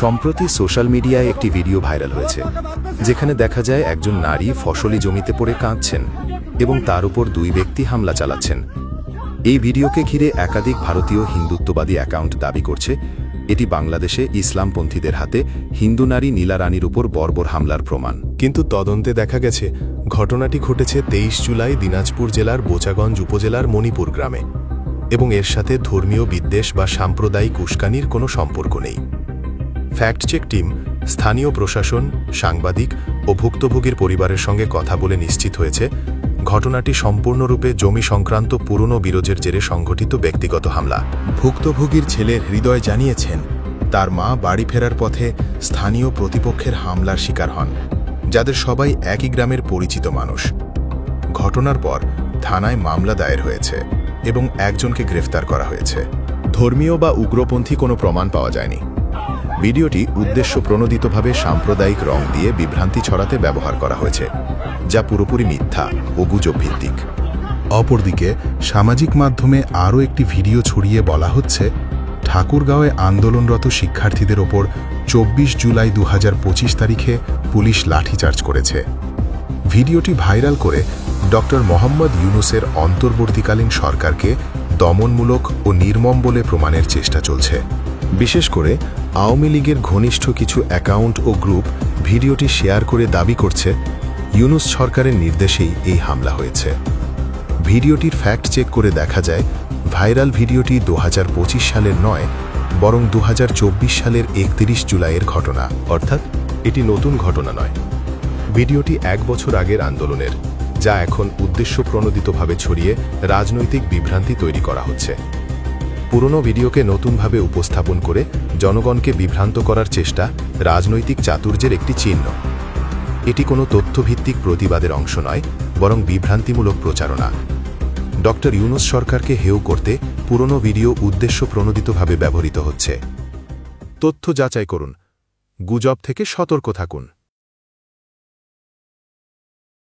সম্প্রতি সোশ্যাল মিডিয়ায় একটি ভিডিও ভাইরাল হয়েছে, যেখানে দেখা যায় একজন নারী ফসলি জমিতে পড়ে কাঁদছেন এবং তার উপর দুই ব্যক্তি হামলা চালাচ্ছেন। এই ভিডিওকে ঘিরে একাধিক ভারতীয় হিন্দুত্ববাদী অ্যাকাউন্ট দাবি করছে। এটি বাংলাদেশে ইসলামপন্থীদের হাতে হিন্দু নারী নীলা রানীর উপর বর্বর হামলার প্রমাণ। কিন্তু তদন্তে দেখা গেছে, ঘটনাটি ঘটেছে তেইশ জুলাই দিনাজপুর জেলার বোচাগঞ্জ উপজেলার মণিপুর গ্রামে। এবং এর সাথে ধর্মীয় বিদ্বেষ বা সাম্প্রদায়িক উস্কানির কোনো সম্পর্ক নেই। ফ্যাক্ট চেক টিম, স্থানীয় প্রশাসন, সাংবাদিক ও ভুক্তভোগীর পরিবারের সঙ্গে কথা বলে নিশ্চিত হয়েছে ঘটনাটি সম্পূর্ণরূপে জমি সংক্রান্ত পুরনো বিরোধের জেরে সংঘটিত ব্যক্তিগত হামলা। ভুক্তভোগীর ছেলে হৃদয় জানিয়েছেন, তার মা বাড়ি ফেরার পথে স্থানীয় প্রতিপক্ষের হামলার শিকার হন, যাদের সবাই একই গ্রামের পরিচিত মানুষ। ঘটনার পর থানায় মামলা দায়ের হয়েছে এবং একজনকে গ্রেফতার করা হয়েছে। ধর্মীয় বা উগ্রপন্থী কোনো প্রমাণ পাওয়া যায়নি। ভিডিওটি উদ্দেশ্য প্রণোদিতভাবে সাম্প্রদায়িক রং দিয়ে বিভ্রান্তি ছড়াতে ব্যবহার করা হয়েছে, যা পুরোপুরি মিথ্যা ও গুজব ভিত্তিক অপরদিকে, সামাজিক মাধ্যমে আরও একটি ভিডিও ছড়িয়ে বলা হচ্ছে, ঠাকুরগাঁওয়ে আন্দোলনরত শিক্ষার্থীদের ওপর চব্বিশ জুলাই দু হাজার পঁচিশ তারিখে পুলিশ লাঠিচার্জ করেছে। ভিডিওটি ভাইরাল করে ডক্টর মোহাম্মদ ইউনুসের অন্তর্বর্তীকালীন সরকারকে দমনমূলক ও নির্মম বলে প্রমাণের চেষ্টা চলছে। বিশেষ করে আওয়ামী লীগের ঘনিষ্ঠ কিছু অ্যাকাউন্ট ও গ্রুপ ভিডিওটি শেয়ার করে দাবি করছে, ইউনুস সরকারের নির্দেশেই এই হামলা হয়েছে। ভিডিওটির ফ্যাক্ট চেক করে দেখা যায়, ভাইরাল ভিডিওটি দু হাজার পঁচিশ সালের নয়, বরং দু হাজার চব্বিশ সালের একত্রিশ জুলাইয়ের ঘটনা। অর্থাৎ এটি নতুন ঘটনা নয়। ভিডিওটি এক বছর আগের আন্দোলনের, যা এখন উদ্দেশ্য প্রণোদিতভাবে ছড়িয়ে রাজনৈতিক বিভ্রান্তি তৈরি করা হচ্ছে। পুরনো ভিডিওকে নতুনভাবে উপস্থাপন করে জনগণকে বিভ্রান্ত করার চেষ্টা রাজনৈতিক চাতুর্যের একটি চিহ্ন। এটি কোনো তথ্যভিত্তিক প্রতিবাদের অংশ নয়, বরং বিভ্রান্তিমূলক প্রচারণা। ডক্টর ইউনুস সরকারকে হেয় করতে পুরনো ভিডিও উদ্দেশ্য প্রণোদিতভাবে ব্যবহৃত হচ্ছে। তথ্য যাচাই করুন। গুজব থেকে সতর্ক থাকুন।